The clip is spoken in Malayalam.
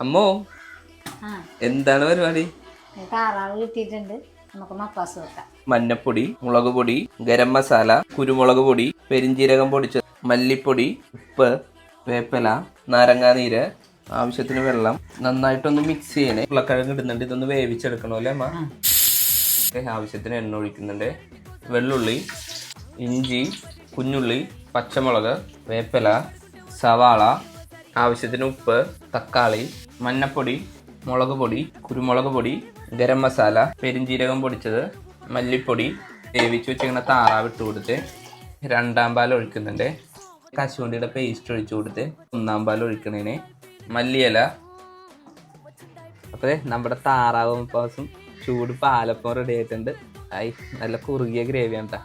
അമ്മോ ആ. എന്താണ് പരിപാടി? താറാവ് കിട്ടിയിട്ടുണ്ട്. നമുക്ക് മപ്പാസ് വെക്കാം. മഞ്ഞപ്പൊടി മുളക് പൊടി ഗരം മസാല കുരുമുളക് പൊടി പെരിഞ്ചീരകം പൊടിച്ചത് മല്ലിപ്പൊടി ഉപ്പ് വേപ്പല നാരങ്ങാനീര് ആവശ്യത്തിന് വെള്ളം. നന്നായിട്ടൊന്ന് മിക്സ് ചെയ്യണേ. ഉരുളക്കിഴങ്ങ് ഇടുന്നുണ്ട്. ഇതൊന്ന് വേവിച്ചെടുക്കണോ അല്ലേ അമ്മ? ആവശ്യത്തിന് എണ്ണ ഒഴിക്കുന്നുണ്ട്. വെള്ളുള്ളി ഇഞ്ചി കുഞ്ഞുള്ളി പച്ചമുളക് വേപ്പല സവാള ആവശ്യത്തിന് ഉപ്പ് തക്കാളി മഞ്ഞപ്പൊടി മുളക് പൊടി കുരുമുളക് പൊടി ഗരം മസാല പെരിഞ്ജീരകം പൊടിച്ചത് മല്ലിപ്പൊടി വേവിച്ച് വെച്ചിങ്ങനെ താറാവ് ഇട്ട് കൊടുത്ത് രണ്ടാം പാൽ ഒഴിക്കുന്നുണ്ട്. കശുവണ്ടിയുടെ പേസ്റ്റ് ഒഴിച്ചു കൊടുത്ത് ഒന്നാം പാൽ ഒഴിക്കണേന്. മല്ലിയില. അപ്പോൾ നമ്മുടെ താറാവ് പാസും ചൂട് പാലപ്പം റെഡി ആയിട്ടുണ്ട്. ആയി നല്ല കുറുകിയ ഗ്രേവിയാണ് കേട്ടാ